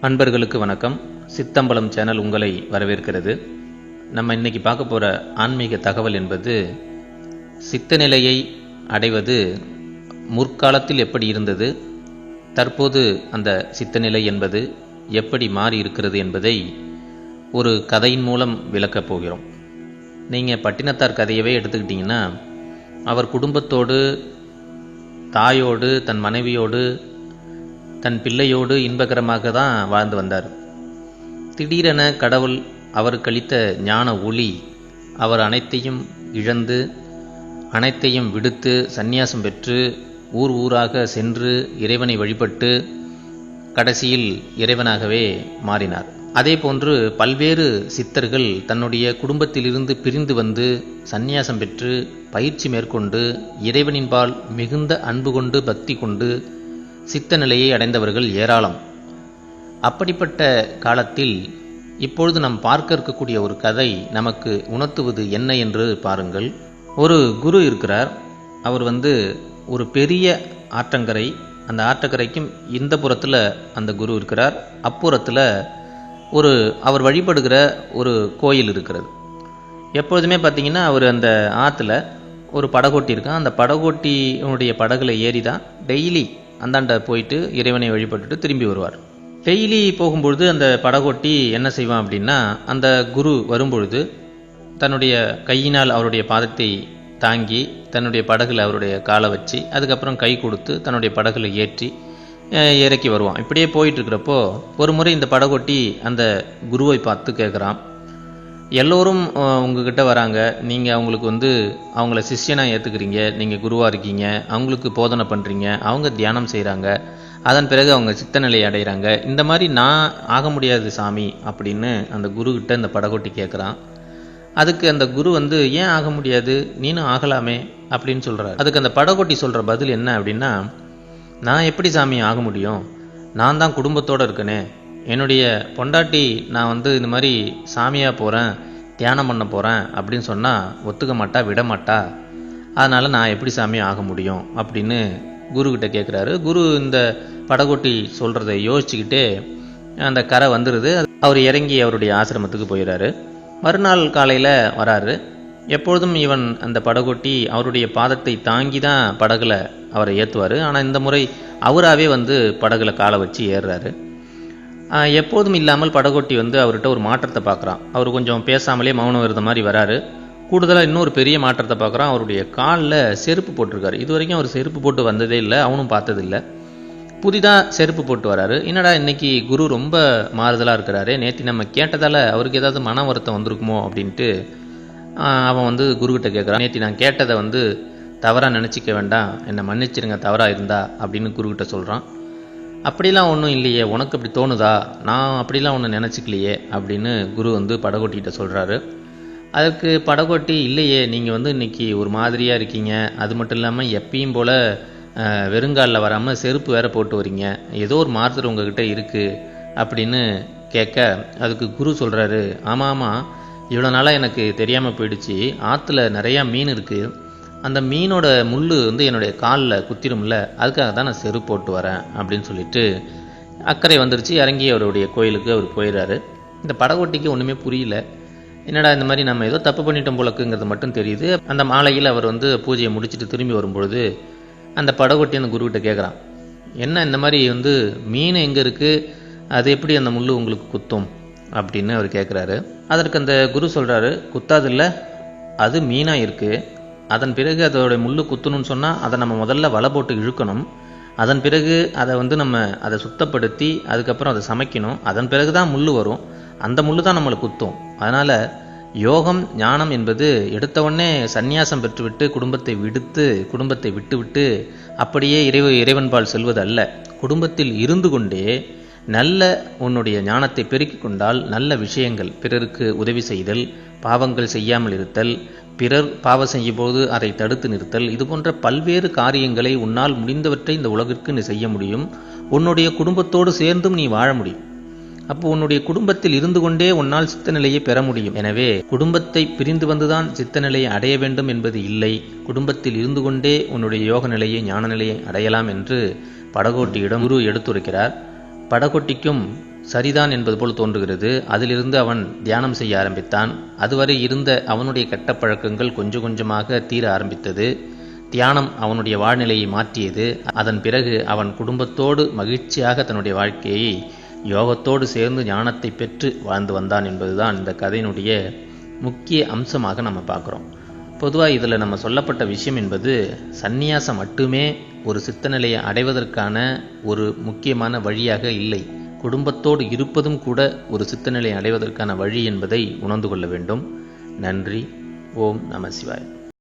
அன்பர்களுக்கு வணக்கம். சித்தம்பலம் சேனல் உங்களை வரவேற்கிறது. நம்ம இன்னைக்கு பார்க்க போற ஆன்மீக தகவல் என்பது சித்த நிலையை அடைவது முற்காலத்தில் எப்படி இருந்தது தற்போது அந்த சித்த நிலை என்பது எப்படி மாறி இருக்கிறது என்பதை ஒரு கதையின் மூலம் விளக்கப் போகிறோம். நீங்கள் பட்டினத்தார் கதையவே எடுத்துக்கிட்டிங்கன்னா அவர் குடும்பத்தோடு தாயோடு தன் மனைவியோடு தன் பிள்ளையோடு இன்பகரமாக தான் வாழ்ந்து வந்தார். திடீரென கடவுள் அவருக்கு அளித்த ஞான ஒளி அவர் அனைத்தையும் இழந்து அனைத்தையும் விடுத்து சந்நியாசம் பெற்று ஊர் ஊராக சென்று இறைவனை வழிபட்டு கடைசியில் இறைவனாகவே மாறினார். அதே போன்று பல்வேறு சித்தர்கள் தன்னுடைய குடும்பத்திலிருந்து பிரிந்து வந்து சந்நியாசம் பெற்று பயிற்சி மேற்கொண்டு இறைவனின்பால் மிகுந்த அன்பு கொண்டு பக்தி கொண்டு சித்த நிலையை அடைந்தவர்கள் ஏராளம். அப்படிப்பட்ட காலத்தில் இப்பொழுது நாம் பார்க்க இருக்கக்கூடிய ஒரு கதை நமக்கு உணர்த்துவது என்ன என்று பாருங்கள். ஒரு குரு இருக்கிறார். அவர் வந்து ஒரு பெரிய ஆற்றங்கரை அந்த ஆற்றங்கரைக்கும் இந்த புறத்தில் அந்த குரு இருக்கிறார். அப்புறத்தில் ஒரு அவர் வழிபடுகிற ஒரு கோயில் இருக்கிறது. எப்பொழுதுமே பார்த்தீங்கன்னா அவர் அந்த ஆற்றுல ஒரு படகோட்டி இருக்கான். அந்த படகோட்டியினுடைய படகுல ஏறி தான் டெய்லி அந்தாண்ட போயிட்டு இறைவனை வழிபட்டுட்டு திரும்பி வருவார். டெய்லி போகும்பொழுது அந்த படகோட்டி என்ன செய்வான் அப்படின்னா அந்த குரு வரும்பொழுது தன்னுடைய கையினால் அவருடைய பாதத்தை தாங்கி தன்னுடைய படகுல அவருடைய காலை வச்சு அதுக்கப்புறம் கை கொடுத்து தன்னுடைய படகுல ஏற்றி இறக்கி வருவான். இப்படியே போயிட்டு இருக்கிறப்போ ஒரு முறை இந்த படகோட்டி அந்த குருவை பார்த்து கேட்குறான். எல்லோரும் உங்ககிட்ட வராங்க. நீங்கள் அவங்களுக்கு வந்து அவங்கள சிஷ்யனாக ஏற்றுக்கிறீங்க நீங்கள் குருவாக இருக்கீங்க. அவங்களுக்கு போதனை பண்ணுறீங்க அவங்க தியானம் செய்கிறாங்க அதன் பிறகு அவங்க சித்த நிலையை அடைகிறாங்க இந்த மாதிரி நான் ஆக முடியாது சாமி அப்படின்னு அந்த குருக்கிட்ட இந்த படகோட்டி கேட்குறான் அதுக்கு அந்த குரு வந்து ஏன் ஆக முடியாது? நீனும் ஆகலாமே? அப்படின்னு சொல்கிறார் அதுக்கு அந்த படகோட்டி சொல்கிற பதில் என்ன அப்படின்னா நான் எப்படி சாமி ஆக முடியும்? நான் தான் குடும்பத்தோடு இருக்கனே. என்னுடைய பொண்டாட்டி நான் வந்து இந்த மாதிரி சாமியாக போகிறேன் தியானம் பண்ண போகிறேன் அப்படின்னு சொன்னால் ஒத்துக்க மாட்டா விட மாட்டா. அதனால் நான் எப்படி சாமி ஆக முடியும் அப்படின்னு குருக்கிட்ட கேட்குறாரு குரு இந்த படகோட்டி சொல்கிறத யோசிச்சுக்கிட்டே அந்த கரை வந்துடுது அவர் இறங்கி அவருடைய ஆசிரமத்துக்கு போயிடுறாரு மறுநாள் காலையில் வராரு. எப்பொழுதும் இவன் அந்த படகோட்டி அவருடைய பாதத்தை தாங்கி தான் படகுல அவரை ஏற்றுவார் ஆனால் இந்த முறை அவராகவே வந்து படகுல காலை வச்சு ஏறுறாரு. எப்போதும் இல்லாமல் படகோட்டி வந்து அவர்கிட்ட ஒரு மாற்றத்தை பார்க்குறான். அவர் கொஞ்சம் பேசாமலே மௌனம் இருந்த மாதிரி வராரு. கூடுதலாக இன்னொரு பெரிய மாற்றத்தை பார்க்குறான். அவருடைய காலில் செருப்பு போட்டிருக்காரு. இது வரைக்கும் அவர் செருப்பு போட்டு வந்ததே இல்லை அவனும் பார்த்ததில்லை. புதிதாக செருப்பு போட்டு வராரு. என்னடா இன்னைக்கு குரு ரொம்ப மாறுதலாக இருக்கிறாரு? நேற்று நம்ம கேட்டதால் அவருக்கு ஏதாவது மன வருத்தம் வந்திருக்குமோ அப்படின்ட்டு அவன் வந்து குருக்கிட்ட கேட்குறான் நேற்று நான் கேட்டதை வந்து தவறாக நினச்சிக்க வேண்டாம். என்னை மன்னிச்சிருங்க தவறாக இருந்தா அப்படின்னு குருக்கிட்ட சொல்கிறான் அப்படிலாம் ஒன்றும் இல்லையே உனக்கு அப்படி தோணுதா? நான் அப்படிலாம் ஒன்று நினச்சிக்கலையே அப்படின்னு குரு வந்து படகோட்டிகிட்ட சொல்கிறாரு அதுக்கு படகோட்டி இல்லையே நீங்கள் வந்து இன்னைக்கு ஒரு மாதிரியாக இருக்கீங்க. அது மட்டும் இல்லாமல் எப்பயும் போல் வெறுங்காலில் வராமல் செருப்பு வேற போட்டு வரீங்க. ஏதோ ஒரு மாறுதல் உங்ககிட்ட இருக்குது அப்படின்னு கேட்க அதுக்கு குரு சொல்கிறாரு ஆமாம் ஆமாம் இவ்வளோ நாளாக எனக்கு தெரியாமல் போயிடுச்சு. ஆற்றுல நிறையா மீன் இருக்குது அந்த மீனோட முள் வந்து என்னுடைய காலில் குத்திரும்ல அதுக்காக தான் நான் செருப்பு போட்டு வரேன் அப்படின்னு சொல்லிட்டு அக்கறை வந்துருச்சு. இறங்கி அவருடைய கோயிலுக்கு அவர் போயிடுறாரு இந்த படகோட்டிக்கு ஒன்றுமே புரியல. என்னடா இந்த மாதிரி நம்ம ஏதோ தப்பு பண்ணிட்டோம் போலக்குங்கிறது மட்டும் தெரியுது. அந்த மாலையில் அவர் வந்து பூஜையை முடிச்சுட்டு திரும்பி வரும்பொழுது அந்த படகோட்டி அந்த குருக்கிட்ட கேட்குறான் என்ன இந்த மாதிரி வந்து மீன் எங்கே இருக்குது அது எப்படி அந்த முள் உங்களுக்கு குத்தும்? அப்படின்னு அவர் கேட்குறாரு அதற்கு அந்த குரு சொல்கிறாரு குத்தாதில்ல அது மீனாக இருக்குது அதன் பிறகு அதோடைய முள்ளு குத்தணும்னு சொன்னால் அதை நம்ம முதல்ல வலை போட்டு இழுக்கணும். அதன் பிறகு அதை வந்து நம்ம அதை சுத்தப்படுத்தி அதுக்கப்புறம் அதை சமைக்கணும். அதன் பிறகு தான் முள் வரும். அந்த முள் தான் நம்மளை குத்தும். அதனால் யோகம் ஞானம் என்பது எடுத்த உடனே சந்நியாசம் பெற்றுவிட்டு குடும்பத்தை விடுத்து குடும்பத்தை விட்டுவிட்டு அப்படியே இறைவ இறைவன்பால் செல்வது அல்ல குடும்பத்தில் இருந்து கொண்டே நல்ல உன்னுடைய ஞானத்தை பெருக்கிக் கொண்டால் நல்ல விஷயங்கள் பிறருக்கு உதவி செய்தல் பாவங்கள் செய்யாமல் இருத்தல் பிறர் பாவம் செய்யும் போது அதை தடுத்து நிறுத்தல் இது போன்ற பல்வேறு காரியங்களை உன்னால் முடிந்தவற்றை இந்த உலகிற்கு நீ செய்ய முடியும். உன்னுடைய குடும்பத்தோடு சேர்ந்தும் நீ வாழ முடியும். அப்போ உன்னுடைய குடும்பத்தில் இருந்து கொண்டே உன்னால் சித்த நிலையை பெற முடியும். எனவே குடும்பத்தை பிரிந்து வந்துதான் சித்த நிலையை அடைய வேண்டும் என்பது இல்லை. குடும்பத்தில் இருந்து கொண்டே உன்னுடைய யோக நிலையை ஞான நிலையை அடையலாம் என்று படகோட்டியிடம் குரு எடுத்துரைக்கிறார். படகொட்டிக்கும் சரிதான் என்பது போல் தோன்றுகிறது. அதிலிருந்து அவன் தியானம் செய்ய ஆரம்பித்தான். அதுவரை இருந்த அவனுடைய கெட்ட பழக்கங்கள் கொஞ்சம் கொஞ்சமாக தீர ஆரம்பித்தது. தியானம் அவனுடைய வாழ்நிலையை மாற்றியது. அதன் பிறகு அவன் குடும்பத்தோடு மகிழ்ச்சியாக தன்னுடைய வாழ்க்கையை யோகத்தோடு சேர்ந்து ஞானத்தை பெற்று வாழ்ந்து வந்தான் என்பதுதான் இந்த கதையினுடைய முக்கிய அம்சமாக நம்ம பார்க்குறோம். பொதுவாக இதில் நம்ம சொல்லப்பட்ட விஷயம் என்பது சந்நியாசம் மட்டுமே ஒரு சித்தநிலையை அடைவதற்கான ஒரு முக்கியமான வழியாக இல்லை. குடும்பத்தோடு இருப்பதும் கூட ஒரு சித்தநிலையை அடைவதற்கான வழி என்பதை உணர்ந்து கொள்ள வேண்டும். நன்றி. ஓம் நம சிவாய்.